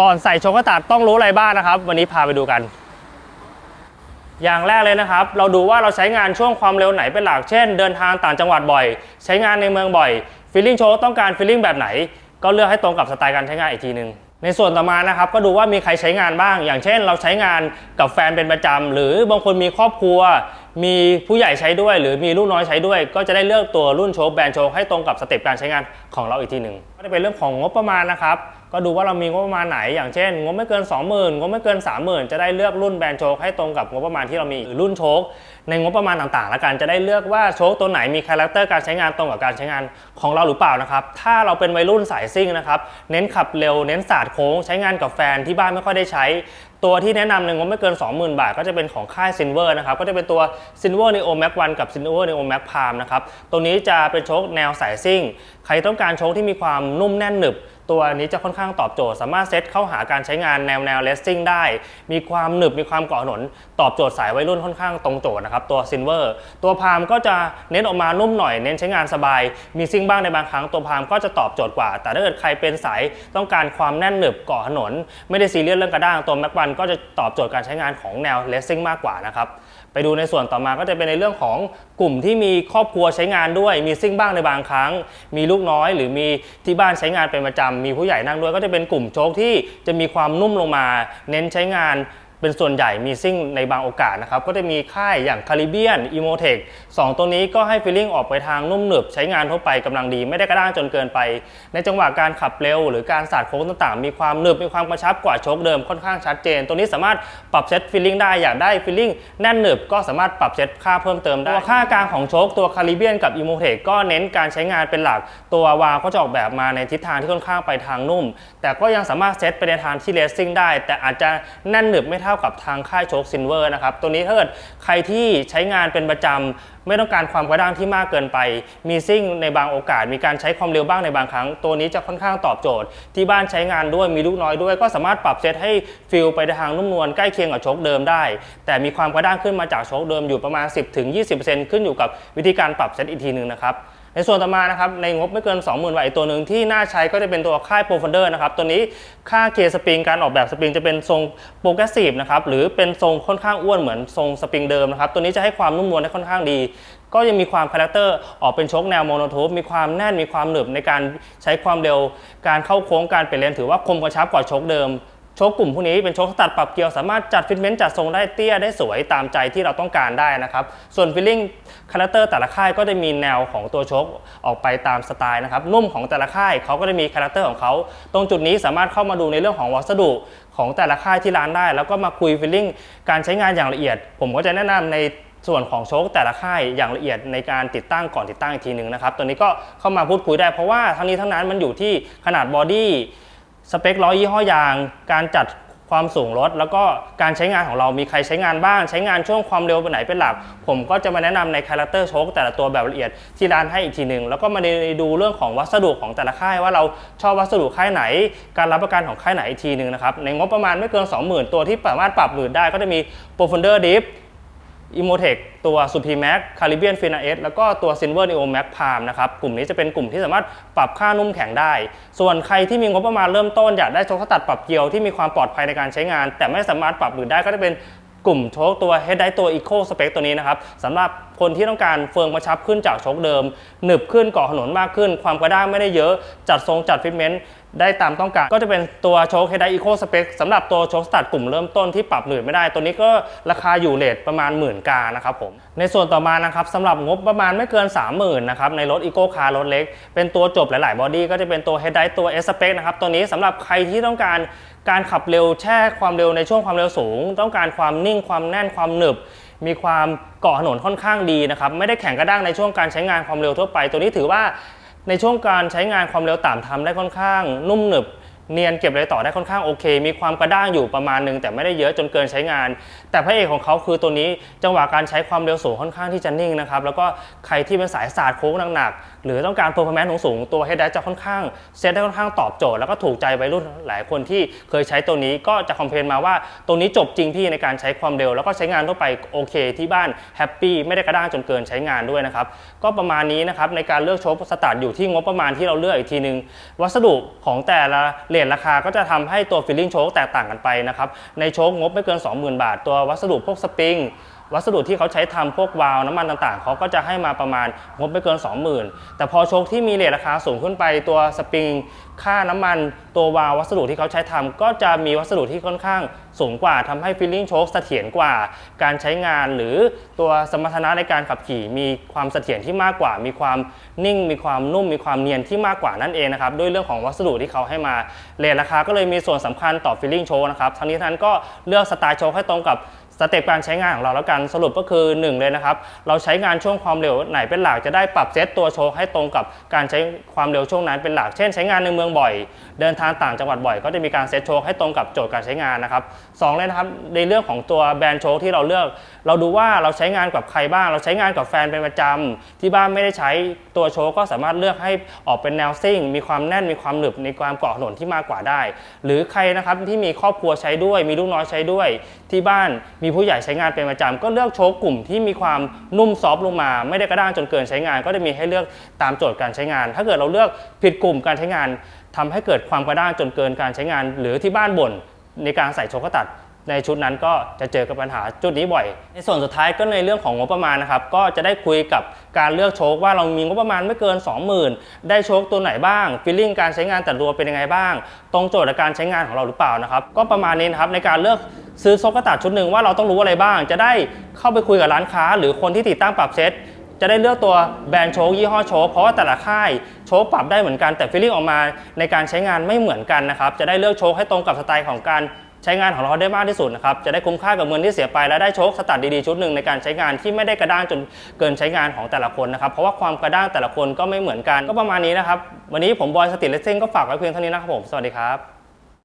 ก่อนใส่ชคกระตัดต้องรู้อะไรบ้างนะครับ วันนี้พาไปดูกัน อย่างแรกเลยนะครับ เราดูว่าเราใช้งานช่วงความเร็วไหนเป็นหลัก เช่น เดินทางต่างจังหวัดบ่อย ใช้งานในเมืองบ่อยฟีลลิ่งโชคต้องการฟีลลิ่งแบบไหน ก็เลือกให้ตรงกับสไตล์การใช้งานอีกทีหนึ่งในส่วนต่อมานะครับก็ดูว่ามีใครใช้งานบ้าง อย่างเช่น เราใช้งานกับแฟนเป็นประจำหรือบางคนมีครอบครัว มีผู้ใหญ่ใช้ด้วย หรือมีลูกน้อยใช้ด้วย ก็จะได้เลือกตัวรุ่นโชคแบรนด์โชคให้ตรงกับสเต็ปการใช้งานของเราอีกทีหนึ่งก็จะเป็นเรื่องของงบประมาณนะครับ ก็ดูว่าเรามีงบประมาณไหน อย่างเช่นงบไม่เกิน 20,000งบไม่เกิน 30,000 จะได้เลือกรุ่นแบรนด์โชคให้ตรงกับงบประมาณที่เรามีหรือรุ่นโชคในงบประมาณต่างๆแล้วกันจะได้เลือกว่าโชคตัวไหนมีคาแรคเตอร์การใช้งานตรงกับการใช้งานของเราหรือเปล่านะครับถ้าเราเป็นวัยรุ่นสายซิ่งนะครับเน้นขับเร็วเน้นศาสาดโค้งใช้งานกับแฟนที่บ้านไม่ค่อยได้ใช้ตัวที่แนะนำในงบไม่เกิน 20,000 บาท ก็จะเป็นของค่าย Silver นะครับ ก็จะเป็นตัว Silver Neo Max 1กับ Silver Neo Max Palm นะครับ ตัวนี้จะเป็นโชคแนวสายซิ่ง ใครต้องการโชคที่มีความนุ่มแน่นหนึบ ตัวนี้จะค่อนข้างตอบโจทย์ สามารถเซตเข้าหาการใช้งานแนวแนวเลสซิ่งได้ มีความหนึบมีความเกาะถนน ตอบโจทย์สายวัยรุ่นค่อนข้างตรงโจทย์นะครับตัว Silver ตัวพามก็จะเน้นออกมานุ่มหน่อยเน้นใช้งานสบาย มีซิ่งบ้างในบางครั้งตัวพามก็จะตอบโจทย์กว่า แต่ถ้าเกิดใครเป็นสายต้องการความแน่นหนึบเกาะถนน ไม่ได้ซีเรียสเรื่องกระด้างตัวแม็กวันก็จะตอบโจทย์การใช้งานของแนวเลสซิ่งมากกว่านะครับไปดูในส่วนต่อมาก็จะเป็นในเรื่องของกลุ่มที่มีครอบครัวใช้งานด้วย มีซิ่งบ้างในบางครั้ง มีลูกน้อย หรือมีที่บ้านใช้งานเป็นประจำมีผู้ใหญ่นั่งด้วยก็จะเป็นกลุ่มโชกที่จะมีความนุ่มลงมา เน้นใช้งาน เป็นส่วนใหญ่มีซิ่งในบางโอกาสนะครับ ก็จะมีค่ายอย่างคาริเบียนอีโมเทคสองตัวนี้ก็ให้ฟีลลิ่งออกไปทางนุ่มหนึบ ใช้งานทั่วไปกำลังดีไม่ได้กระด้างจนเกินไป ในจังหวะการขับเร็ว หรือการสาดโค้งต่างๆ มีความหนึบมีความกระชับกว่าโชคเดิมค่อนข้างชัดเจน ตัวนี้สามารถปรับเซตฟีลลิ่งได้อยากได้ฟีลลิ่งแน่นหนึบก็สามารถปรับเซตค่าเพิ่มเติมได้ตัวค่ากลางของโชคตัวคาริเบียนกับอีโมเทคก็เน้นการใช้งานเป็นหลักตัววาวก็จะออกแบบมาในทิศทางที่ค่อนข้างไปทางนุ่ม แต่ก็ยังสามารถเซตไปในทางที่เลสซิ่งได้ แต่อาจจะแน่นหนึบไม่เท่า่ากับทางค่ายโชคซินเวอร์นะครับ ตัวนี้ถ้าเกิดใครที่ใช้งานเป็นประจำไม่ต้องการความกระด้างที่มากเกินไป มีซิ่งในบางโอกาส มีการใช้ความเร็วบ้างในบางครั้ง ตัวนี้จะค่อนข้างตอบโจทย์ ที่บ้านใช้งานด้วยมีลูกน้อยด้วย ก็สามารถปรับเซตให้ฟิลไปในทางนุ่มนวลใกล้เคียงกับโชคเดิมได้ แต่มีความกระด้างขึ้นมาจากโชคเดิมอยู่ประมาณ 10-20%ขึ้นอยู่กับวิธีการปรับเซตอีกทีหนึ่งนะครับ ในส่วนต่อมานะครับในงบไม่เกิน 20,000 บาทอีกตัวหนึ่งที่น่าใช้ก็จะเป็นตัวค่ายโปรฟันเดอร์นะครับตัวนี้ค่าเคสปริงการออกแบบสปริงจะเป็นทรงโปรแกรสซีฟนะครับหรือเป็นทรงค่อนข้างอ้วนเหมือนทรงสปริงเดิมนะครับตัวนี้จะให้ความนุ่มนวลได้ค่อนข้างดี ก็ยังมีความคาแรคเตอร์ออกเป็นชคแนวโมโนโทปมีความแน่นมีความหนึบในการใช้ความเร็ว การเข้าโค้งการเปลี่ยนเลนถือว่าคมกระชับกว่าชคเดิม ชคกลุ่มพวกนี้เป็นโชคตัดปรับเกียว สามารถจัดฟิตเมนต์จัดทรงได้เตี้ยได้สวยตามใจที่เราต้องการได้นะครับ ส่วนฟิลลิ่งคาแรคเตอร์แต่ละค่ายก็จะมีแนวของตัวชคออกไปตามสไตล์นะครับนุ่มของแต่ละค่ายเขาก็จะมีคาแรคเตอร์ของเขาตรงจุดนี้สามารถเข้ามาดูในเรื่องของวัสดุของแต่ละค่ายที่ร้านได้ แล้วก็มาคุยฟิลลิ่งการใช้งานอย่างละเอียด ผมก็จะแนะนำในส่วนของโชคแต่ละค่ายอย่างละเอียดในการติดตั้งก่อนติดตั้งอีกทีหนึ่งนะครับตัวนี้ก็เข้ามาพูดคุยได้เพราะว่าทั้งนี้ทั้งนั้นมันอยู่ที่ขนาดบอดี้ สเปคล้อยี่ห้อยาง การจัดความสูงรถ แล้วก็การใช้งานของเรามีใครใช้งานบ้าง ใช้งานช่วงความเร็วไปไหนเป็นหลัก ผมก็จะมาแนะนำในคาแรคเตอร์โชคแต่ละตัวแบบละเอียดที่ร้านให้อีกทีหนึ่งแล้วก็มาดูเรื่องของวัสดุของแต่ละค่ายว่าเราชอบวัสดุค่ายไหน การรับประกันของค่ายไหนอีกทีหนึ่งนะครับในงบประมาณไม่เกิน 20,000 ตัวที่สามารถปรับหรือได้ก็จะมี p r o f u n d e r Deep อิโมเทคตัว s u p r e m a x Caribbean f i n a S แล้วก็ตัว Silver Neo Max Palm นะครับ กลุ่มนี้จะเป็นกลุ่มที่สามารถปรับค่านุ่มแข็งได้ ส่วนใครที่มีงบประมาณเริ่มต้นอยากได้โชคตัดปรับเกียวที่มีความปลอดภัยในการใช้งาน แต่ไม่สามารถปรับหรือได้ก็จะเป็นกลุ่มโชคตัว Head ตัว Eco Spec ตัวนี้นะครับสำหรับ คนที่ต้องการเฟืองกระชับขึ้นจากโชคเดิม หนึบขึ้นเกาะถนนมากขึ้น ความกระด้างไม่ได้เยอะจัดทรงจัดฟิตเมนต์ได้ตามต้องการ ก็จะเป็นตัวโชค Head Eco Spec สำหรับตัวโชคสตัดกลุ่มเริ่มต้นที่ปรับหนืดไม่ได้ ตัวนี้ก็ราคาอยู่เลทประมาณหมื่นกานะครับผม ในส่วนต่อมานะครับสำหรับงบประมาณไม่เกิน 30,000นะครับในรถ Eco Car รถเล็ก เป็นตัวจบหลาย ๆ บอดี้ก็จะเป็นตัว Head ตัว S Spec นะครับตัวนี้สำหรับใครที่ต้องการการขับเร็วแช่ความเร็วในช่วงความเร็วสูง ต้องการความนิ่งความแน่นความหนึบ มีความเกาะถนนค่อนข้างดีนะครับไม่ได้แข็งกระด้างในช่วงการใช้งานความเร็วทั่วไป ตัวนี้ถือว่าในช่วงการใช้งานความเร็วต่ำทำได้ค่อนข้าง นุ่มหนึบเนียนเก็บอะไรต่อได้ค่อนข้างโอเค มีความกระด้างอยู่ประมาณหนึง แต่ไม่ได้เยอะจนเกินใช้งาน แต่พระเอกของเขาคือตัวนี้จังหวะการใช้ความเร็วสูงค่อนข้างที่จะนิ่งนะครับแล้วก็ใครที่เป็นสายศาสตร์โค้งหนักๆ หรือต้องการ performance สูงๆตัว head dash จะค่อนข้างเซตได้ค่อนข้างตอบโจทย์แล้วก็ถูกใจวัยรุ่นหลายคนที่เคยใช้ตัวนี้ก็จะคอมเพลนมาว่าตัวนี้จบจริงพี่ในการใช้ความเร็ว แล้วก็ใช้งานทั่วไปโอเค ที่บ้านแฮปปี้ไม่ได้กระด้างจนเกินใช้งานด้วยนะครับก็ประมาณนี้นะครับในการเลือกโชคสตาร์ทอยู่ที่งบประมาณที่เราเลือกอีกทีนึง วัสดุของแต่ละเลทราคาก็จะทำให้ตัวฟิลลิ่งโชคแตกต่างกันไปนะครับในโชคงบไม่เกิน 20,000 บาท ตัววัสดุพวกสปริง วัสดุที่เขาใช้ทำพวกวาล์วน้ำมันต่างๆ เขาก็จะให้มาประมาณงบไม่เกิน 20,000 แต่พอโชคที่มีเรทราคาสูงขึ้นไปตัวสปริง ค่าน้ำมัน ตัววาล์ววัสดุที่เขาใช้ทำก็จะมีวัสดุที่ค่อนข้างสูงกว่าทำให้ฟิลลิ่งโชคเสถียรกว่า การใช้งานหรือตัวสมรรถนะในการขับขี่มีความเสถียรที่มากกว่า มีความนิ่ง มีความนุ่ม มีความเนียนที่มากกว่านั่นเองนะครับด้วยเรื่องของวัสดุที่เขาให้มาเรทราคาก็เลยมีส่วนสำคัญต่อฟิลลิ่งโชคนะครับทั้งนี้ทั้งนั้นก็เลือกสไตล์โชคให้ตรงกับ สเต็ปการใช้งานของเราแล้วกันสรุปก็คือ 1 เลยนะครับ เราใช้งานช่วงความเร็วไหนเป็นหลักจะได้ปรับเซตตัวโชคให้ตรงกับการใช้ความเร็วช่วงนั้นเป็นหลัก เช่นใช้งานในเมืองบ่อย เดินทางต่างจังหวัดบ่อย ก็จะมีการเซตโชคให้ตรงกับโจทย์การใช้งานนะครับสองเลยนะครับในเรื่องของตัวแบรนด์โชคที่เราเลือก เราดูว่าเราใช้งานกับใครบ้าง เราใช้งานกับแฟนเป็นประจำที่บ้านไม่ได้ใช้ตัวโชคก็สามารถเลือกให้ออกเป็นแนวซิ่ง มีความแน่นมีความหนึบในความเกาะถนนที่มากกว่าได้ หรือใครนะครับที่มีครอบครัวใช้ด้วย มีลูกน้อยใช้ด้วย ที่บ้านมีผู้ใหญ่ใช้งานเป็นประจำก็เลือกโชคกลุ่มที่มีความนุ่มซอฟลงมา ไม่ได้กระด้างจนเกินใช้งาน ก็จะมีให้เลือกตามโจทย์การใช้งาน ถ้าเกิดเราเลือกผิดกลุ่มการใช้งานทำให้เกิดความกระด้างจนเกินการใช้งาน หรือที่บ้านบ่นในการใส่โชคกตัด ในชุดนั้นก็จะเจอกับปัญหาจุดนี้บ่อย ในส่วนสุดท้ายก็ในเรื่องของงบประมาณนะครับก็จะได้คุยกับการเลือกโชคว่าเรามีงบประมาณไม่เกิน 20,000 ได้โชคตัวไหนบ้างฟีลลิ่งการใช้งานแต่ตัวเป็นยังไงบ้าง ตรงโจทย์ในการใช้งานของเราหรือเปล่านะครับก็ประมาณนี้นะครับในการเลือกซื้อโชคกระตัดชุดหนึ่งว่าเราต้องรู้อะไรบ้าง จะได้เข้าไปคุยกับร้านค้า หรือคนที่ติดตั้งปรับเซตจะได้เลือกตัวแบรนด์โชคยี่ห้อโชคเพราะว่าแต่ละค่ายโชคปรับได้เหมือนกันแต่ฟีลลิ่งออกมาในการใช้งานไม่เหมือนกันนะครับจะได้เลือกโชคให้ตรงกับสไตล์ของการ ใช้งานของเราได้มากที่สุดนะครับ จะได้คุ้มค่ากับเงินที่เสียไปและได้โชคสตัดดีๆชุดหนึ่งในการใช้งานที่ไม่ได้กระด้างจนเกินใช้งานของแต่ละคนนะครับเพราะว่าความกระด้างแต่ละคนก็ไม่เหมือนกันก็ประมาณนี้นะครับวันนี้ผมบอยสติเลสซิ่งก็ฝากไว้เพียงเท่านี้นะครับผมสวัสดีครับ